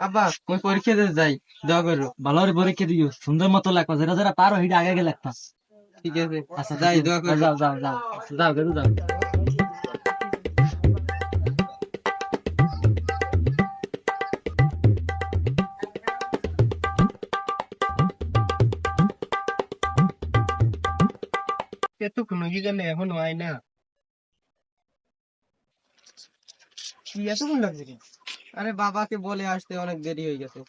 আব্বা মই পরীক্ষা দিতে যাই দোয়া করো ভালো করে পরীক্ষা দিও সুন্দর মতো লেখো যেটা যেটা পারো আগে আগে লেখতাস ঠিক আছে। আচ্ছা যাই দোয়া করো যাও যাও যাও। যাও গেরু যাও। জানে এখন হয় না। এতক্ষণ লাগছে আরে বাবাকে বলে আসতে অনেক দেরি হয়ে গেছে।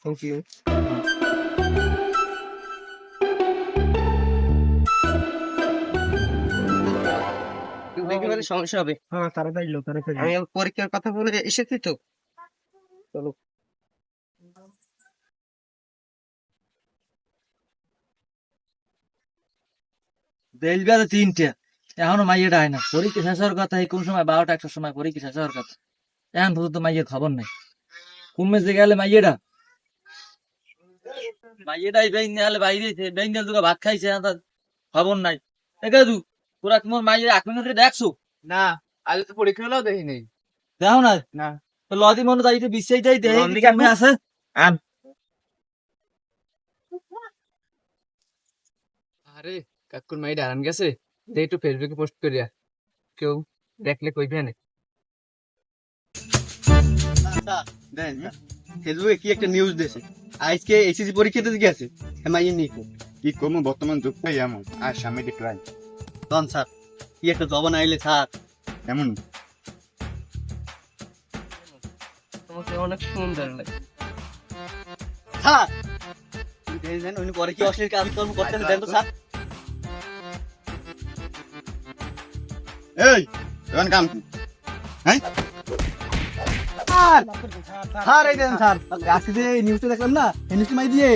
থ্যাংক ইউ একেবারে সমস্যা হবে। হ্যাঁ তাড়াতাড়ি আমি পরীক্ষার কথা বলে এসেছি তো। চলো। তিনটে। এখনও মাইয়েটা হয় না পরীক্ষা শেষ হওয়ার কথা এই কোন সময় বারোটা একটার সময় পরীক্ষা শেষ হওয়ার কথা। এখন পর্যন্ত মাইয়ের খবর নাই। কোন মেসে গেলে মাইয়েটা মাইয়েটাই বেইন নেহালে বাইরে বেইন নেহালে তোকে ভাত খাইছে তার খবর নাই। একে দু তোরা তোমার মাইয়ের এক মিনিট দেখছ? না আজ তো পরীক্ষা হলেও দেখি নেই দেখো না। না। তো লদি মনে তাই বিশ্বাসটাই দেহে লদি কেমনে আছে? আরে কাকুর মাই দাঁড়ান গেছে? দে একটু ফেসবুকে পোস্ট করিয়া কেউ দেখলে কইবে না। ফেসবুকে কি একটা নিউজ দিয়েছে? আজকে এসএসসি পরীক্ষা দিতে গেছে। নিকো কি করব বর্তমান যুগটাই এমন। আর সামনে তখন স্যার কি একটা জবান আইলে স্যার। এমন। তোমাকে অনেক সুন্দর লাগে। স্যার! উনি পরে কি অশ্লীল কাজ কর্ম করতেছে দেন তো স্যার। এই এখন কাম কি? স্যার স্যার এই দেন স্যার। আজকে যে নিউজটা দেখলাম না এই নিউজটা মাই দিয়ে।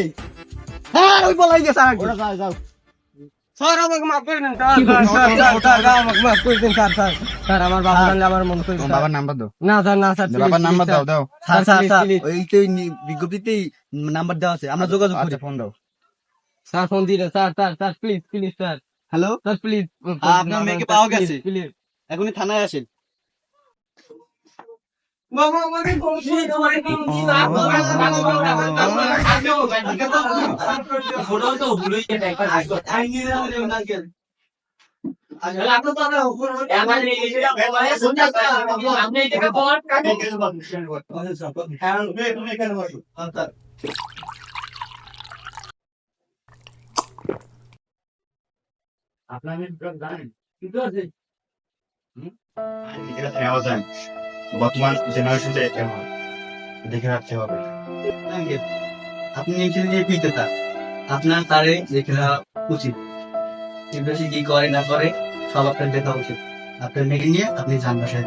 হ্যাঁ ওই বলাই গেছে স্যার ওটা যাও যাও। স্যার আমাকে মাফ করে দেন sir sir sir sir sir আমাকে মাফ করে দেন স্যার স্যার। স্যার আমার বাবা জানলে আমার মন করে তোমার বাবার নাম্বার দাও। না স্যার না স্যার বাবার নাম্বার দাও দাও। Sir sir sir. please. ওইটাই বিজ্ঞপ্তিতেই নাম্বার দেওয়া আছে আমরা যোগাযোগ করি। আচ্ছা ফোন দাও। স্যার ফোন দিলে sir sir sir please please sir. Hello sir please আপনার মেয়েকে পাওয়া গেছে। প্লিজ এখনই থানায় আসেন বাবা আমাকে বলছি তোমার কি কি না ফটো তো ভুলেই গেছে একবার আসবে আপনার জানেন কিন্তু আছে এটা নেওয়া যায় বর্তমান জেনারেশন দেখে রাখতে হবে। আপনি এখানে যে পিতা আপনার তারে দেখে রাখা উচিত। বেশি কি করে না করে সব আপনার দেখা উচিত। আপনার মেয়েকে নিয়ে আপনি যান বাসায়।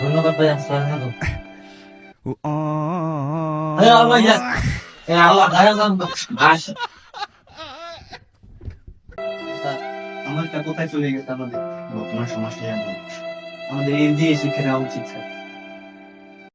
ধন্যবাদ ভাই আসসালাম আলাইকুম। হ্যাঁ যান আস আমারটা কোথায় চলে গেছে আমাদের? বর্তমান সমাজটা আমাদের এই দিয়ে শিক্ষা দেওয়া উচিত, স্যার।